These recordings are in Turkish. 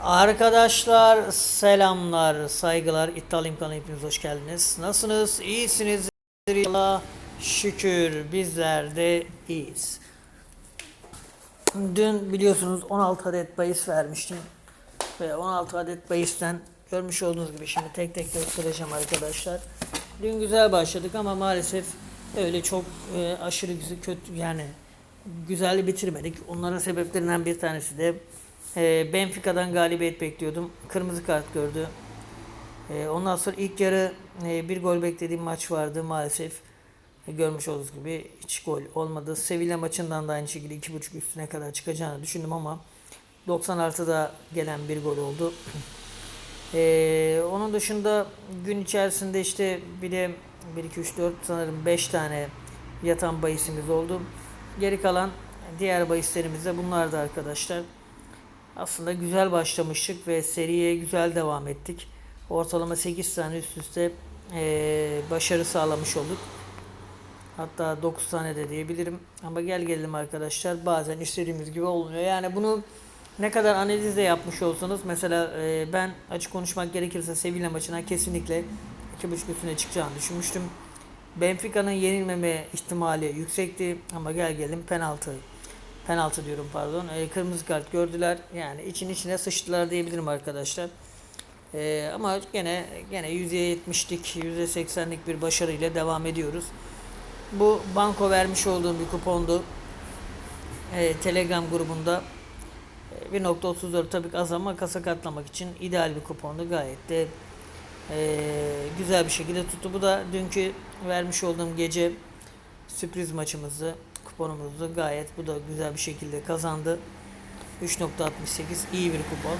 Arkadaşlar selamlar, saygılar. İddialı imkanı hepiniz hoş geldiniz. Nasılsınız? İyisiniz. Allah şükür bizler de iyiyiz. Dün biliyorsunuz 16 adet bahis vermiştim. Ve 16 adet bahisten görmüş olduğunuz gibi şimdi tek tek göstereceğim arkadaşlar. Dün güzel başladık ama maalesef öyle çok e, aşırı güzel kötü yani güzel bitirmedik. Onların sebeplerinden bir tanesi de e, Benfica'dan galibiyet bekliyordum. Kırmızı kart gördü. E, ondan sonra ilk yarı e, bir gol beklediğim maç vardı maalesef. E, görmüş olduğunuz gibi hiç gol olmadı. Sevilla maçından da aynı şekilde 2.5 üstüne kadar çıkacağını düşündüm ama 90 artıda gelen bir gol oldu. E, onun dışında gün içerisinde işte bir de 1, 2, 3, 4 sanırım 5 tane yatan bahisimiz oldu. Geri kalan diğer bahislerimiz de bunlardı arkadaşlar. Aslında güzel başlamıştık ve seriye güzel devam ettik. Ortalama 8 tane üst üste eee, başarı sağlamış olduk. Hatta 9 tane de diyebilirim. Ama gel gelelim arkadaşlar bazen istediğimiz gibi olmuyor. Yani bunu ne kadar analiz de yapmış olsanız mesela eee, ben açık konuşmak gerekirse Sevilla maçına kesinlikle 2.5 üstüne çıkacağını düşünmüştüm. Benfica'nın yenilmeme ihtimali yüksekti ama gel gelelim penaltı penaltı diyorum pardon. E, kırmızı kart gördüler. Yani için içine sıçtılar diyebilirim arkadaşlar. E, ama gene gene %70'lik, %80'lik bir başarıyla devam ediyoruz. Bu banko vermiş olduğum bir kupondu. E, Telegram grubunda e, 1.34 tabii ki az ama kasa katlamak için ideal bir kupondu. Gayet de e, güzel bir şekilde tuttu. Bu da dünkü vermiş olduğum gece sürpriz maçımızdı. Kuponumuzdu. Gayet bu da güzel bir şekilde kazandı. 3.68 iyi bir kupon.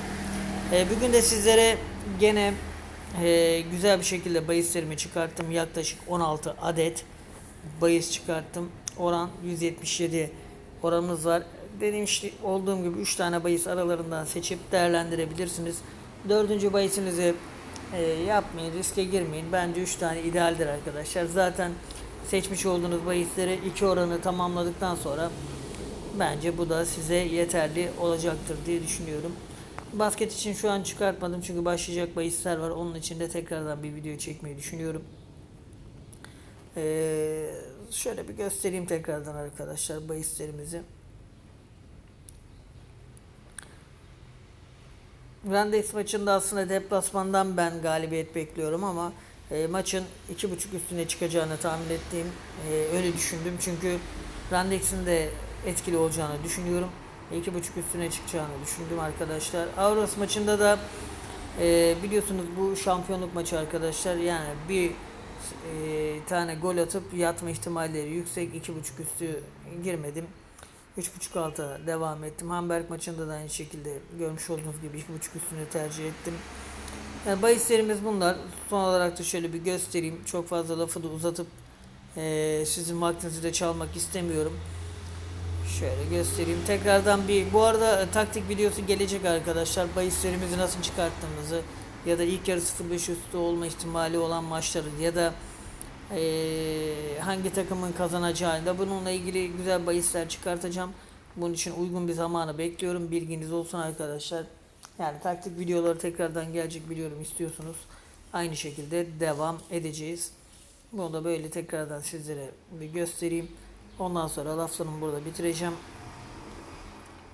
E, bugün de sizlere gene e, güzel bir şekilde bahislerimi çıkarttım. Yaklaşık 16 adet bahis çıkarttım. Oran 177 oranımız var. Dediğim işte olduğum gibi 3 tane bahis aralarından seçip değerlendirebilirsiniz. Dördüncü bahisinizi e, yapmayın, riske girmeyin. Bence 3 tane idealdir arkadaşlar. Zaten seçmiş olduğunuz bahisleri iki oranı tamamladıktan sonra bence bu da size yeterli olacaktır diye düşünüyorum. Basket için şu an çıkartmadım çünkü başlayacak bahisler var. Onun için de tekrardan bir video çekmeyi düşünüyorum. Ee, şöyle bir göstereyim tekrardan arkadaşlar bahislerimizi. Randex maçında aslında deplasmandan ben galibiyet bekliyorum ama e, maçın 2.5 üstüne çıkacağını tahmin ettiğim e, öyle düşündüm. Çünkü Randex'in de etkili olacağını düşünüyorum. 2.5 üstüne çıkacağını düşündüm arkadaşlar. Auros maçında da e, biliyorsunuz bu şampiyonluk maçı arkadaşlar. Yani bir e, tane gol atıp yatma ihtimalleri yüksek. 2.5 üstü girmedim. 3.5 alta devam ettim. Hamburg maçında da aynı şekilde görmüş olduğunuz gibi 2.5 üstünü tercih ettim. Yani bahislerimiz bunlar. Son olarak da şöyle bir göstereyim. Çok fazla lafı da uzatıp e, sizin vaktinizi de çalmak istemiyorum. Şöyle göstereyim. Tekrardan bir bu arada e, taktik videosu gelecek arkadaşlar. Bahislerimizi nasıl çıkarttığımızı ya da ilk yarı 0-5 üstü olma ihtimali olan maçları ya da e, hangi takımın kazanacağını da bununla ilgili güzel bahisler çıkartacağım. Bunun için uygun bir zamanı bekliyorum. Bilginiz olsun arkadaşlar. Yani taktik videoları tekrardan gelecek biliyorum istiyorsunuz. Aynı şekilde devam edeceğiz. Bunu da böyle tekrardan sizlere bir göstereyim. Ondan sonra laflarımı burada bitireceğim.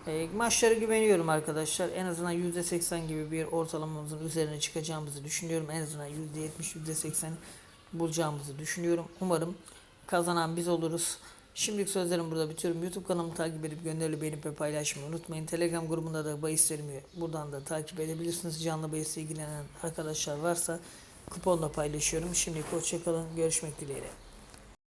E, maçlara güveniyorum arkadaşlar. En azından %80 gibi bir ortalamamızın üzerine çıkacağımızı düşünüyorum. En azından %70, %80 bulacağımızı düşünüyorum. Umarım kazanan biz oluruz. Şimdilik sözlerimi burada bitiriyorum. YouTube kanalımı takip edip gönderili beğenip ve paylaşmayı unutmayın. Telegram grubunda da bahislerimi buradan da takip edebilirsiniz. Canlı bahisle ilgilenen arkadaşlar varsa kuponla paylaşıyorum. Şimdilik hoşçakalın. Görüşmek dileğiyle.